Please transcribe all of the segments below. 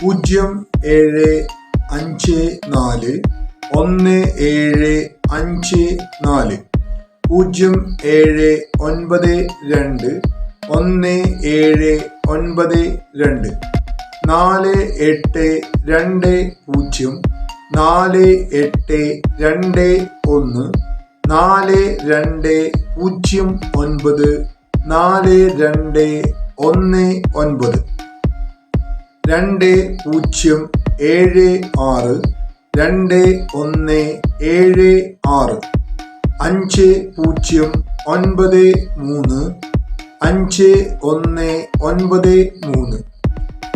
പൂജ്യം ഏഴ് അഞ്ച് നാല് ഒന്ന് ഏഴ് അഞ്ച് നാല് പൂജ്യം ഏഴ് ഒൻപത് രണ്ട് ഒന്ന് ഏഴ് ഒൻപത് രണ്ട് നാല് എട്ട് രണ്ട് പൂജ്യം നാല് എട്ട് രണ്ട് ഒന്ന് നാല് രണ്ട് പൂജ്യം ഒൻപത് നാല് രണ്ട് ഒന്ന് ഒൻപത്. രണ്ട് പൂജ്യം ഏഴ് ആറ് രണ്ട് ഒന്ന് ഏഴ് ആറ്. അഞ്ച് പൂജ്യം ഒൻപത് മൂന്ന് അഞ്ച് ഒന്ന് ഒൻപത് മൂന്ന്.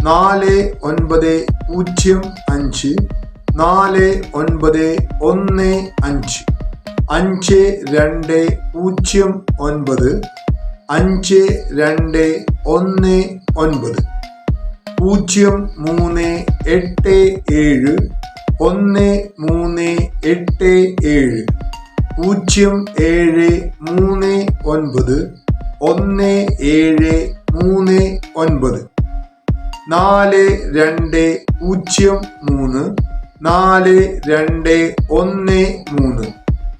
നാല് ഒൻപത് പൂജ്യം അഞ്ച് നാല് ഒൻപത് ഒന്ന് അഞ്ച്. അഞ്ച് രണ്ട് പൂജ്യം ഒൻപത് അഞ്ച് രണ്ട് ഒന്ന് ഒൻപത്. പൂജ്യം മൂന്ന് എട്ട് ഏഴ് ഒന്ന് മൂന്ന് എട്ട് ഏഴ്. പൂജ്യം ഏഴ് മൂന്ന് ഒൻപത് ഒന്ന് ഏഴ് മൂന്ന് ഒൻപത്. നാല് രണ്ട് പൂജ്യം മൂന്ന് നാല് രണ്ട് ഒന്ന് മൂന്ന്.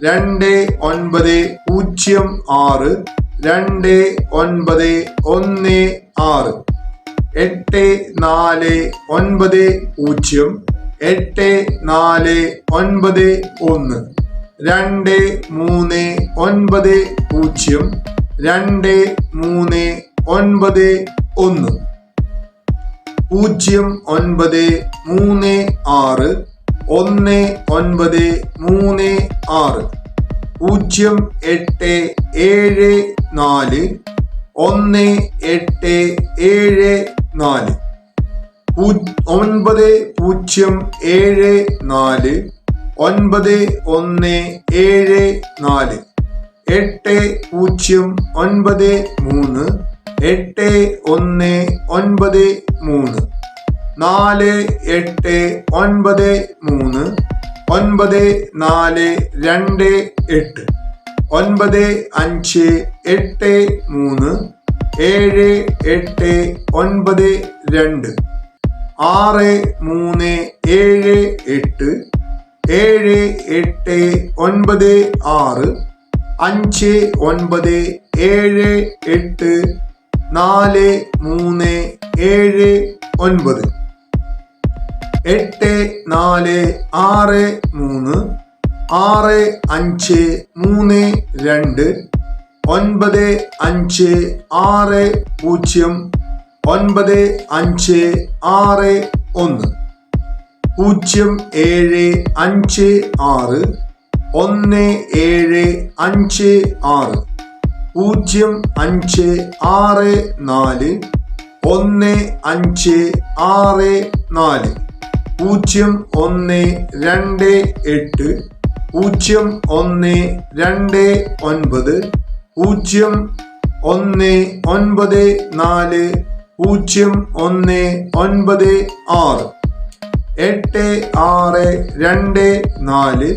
രണ്ട് ഒൻപത് പൂജ്യം ആറ് രണ്ട് ഒൻപത് ഒന്ന് ആറ്. എട്ട് നാല് ഒൻപത് പൂജ്യം എട്ട് നാല് ഒൻപത് ഒന്ന് രണ്ട് മൂന്ന് ഒൻപത് പൂജ്യം രണ്ട് മൂന്ന് ഒൻപത് ഒന്ന്. പൂജ്യം ഒൻപത് മൂന്ന് ആറ് ഒന്ന് ഒൻപത് മൂന്ന് ആറ്. പൂജ്യം എട്ട് ഏഴ് നാല് ഒന്ന് എട്ട് ഏഴ് നാല്. ഒൻപത് പൂജ്യം ഏഴ് നാല്. ഒൻപത് ഒന്ന് ഏഴ് നാല്. എട്ട് പൂജ്യം ഒൻപത് മൂന്ന്. എട്ട് ഒന്ന് ഒൻപത് മൂന്ന്. നാല് എട്ട് ഒൻപത് മൂന്ന്. ഒൻപത് നാല് രണ്ട് എട്ട്. ഒൻപത് അഞ്ച് എട്ട് മൂന്ന് ഏഴ് എട്ട് ഒൻപത് രണ്ട് ആറ് മൂന്ന് ഏഴ് എട്ട് ഏഴ് എട്ട് ഒൻപത് ആറ് അഞ്ച് ഒൻപത് ഏഴ് എട്ട് നാല് മൂന്ന് ഏഴ് ഒൻപത് എട്ട് നാല് ആറ് മൂന്ന് ആറ് അഞ്ച് മൂന്ന് രണ്ട് ഒൻപത് അഞ്ച് ആറ് പൂജ്യം ഒൻപത് അഞ്ച് ആറ് ഒന്ന് പൂജ്യം ഏഴ് അഞ്ച് ആറ് ഒന്ന് ഏഴ് അഞ്ച് ആറ് പൂജ്യം അഞ്ച് ആറ് നാല് ഒന്ന് അഞ്ച് ആറ് നാല് പൂജ്യം ഒന്ന് രണ്ട് എട്ട് പൂജ്യം ഒന്ന് രണ്ട് ഒൻപത് പൂജ്യം ഒന്ന് ഒൻപത് നാല് പൂജ്യം ഒന്ന് ഒൻപത് ആറ് എട്ട് ആറ് രണ്ട് നാല്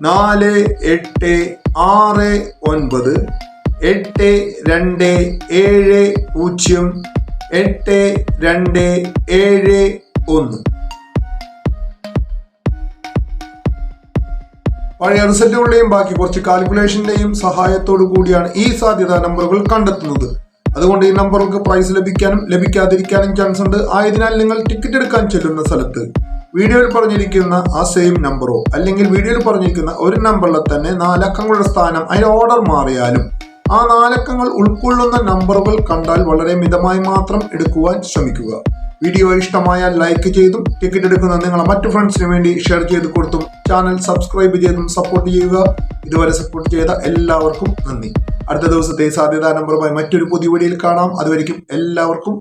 നാല് എട്ട് ആറ് ഒൻപത് എട്ട് രണ്ട് ഏഴ് പൂജ്യം എട്ട് രണ്ട് ഏഴ് ഒന്ന്. പഴയ റിസൾട്ടുകളുടെയും ബാക്കി കുറച്ച് കാൽക്കുലേഷന്റെയും സഹായത്തോടു കൂടിയാണ് ഈ സാധ്യത നമ്പറുകൾ കണ്ടെത്തുന്നത്. അതുകൊണ്ട് ഈ നമ്പറുകൾക്ക് പ്രൈസ് ലഭിക്കാനും ലഭിക്കാതിരിക്കാനും ചാൻസ് ഉണ്ട്. ആയതിനാൽ നിങ്ങൾ ടിക്കറ്റ് എടുക്കാൻ ചെല്ലുന്ന സ്ഥലത്ത് വീഡിയോയിൽ പറഞ്ഞിരിക്കുന്ന ആ സെയിം നമ്പറോ അല്ലെങ്കിൽ വീഡിയോയിൽ പറഞ്ഞിരിക്കുന്ന ഒരു നമ്പറിൽ തന്നെ നാലക്കങ്ങളുടെ സ്ഥാനം അതിന് ഓർഡർ മാറിയാലും ആ നാലക്കങ്ങൾ ഉൾക്കൊള്ളുന്ന നമ്പറുകൾ കണ്ടാൽ വളരെ മിതമായി മാത്രം എടുക്കുവാൻ ശ്രമിക്കുക. വീഡിയോ ഇഷ്ടമായാൽ ലൈക്ക് ചെയ്തും ടിക്കറ്റ് എടുക്കുന്ന നിങ്ങളെ മറ്റു ഫ്രണ്ട്സിന് വേണ്ടി ഷെയർ ചെയ്ത് കൊടുത്തും ചാനൽ സബ്സ്ക്രൈബ് ചെയ്തും സപ്പോർട്ട് ചെയ്യുക. ഇതുവരെ സപ്പോർട്ട് ചെയ്ത എല്ലാവർക്കും നന്ദി. അടുത്ത ദിവസത്തെ സാധ്യതാ നമ്പറുമായി മറ്റൊരു പുതിയ വീഡിയോയിൽ കാണാം. അതുവരെയും എല്ലാവർക്കും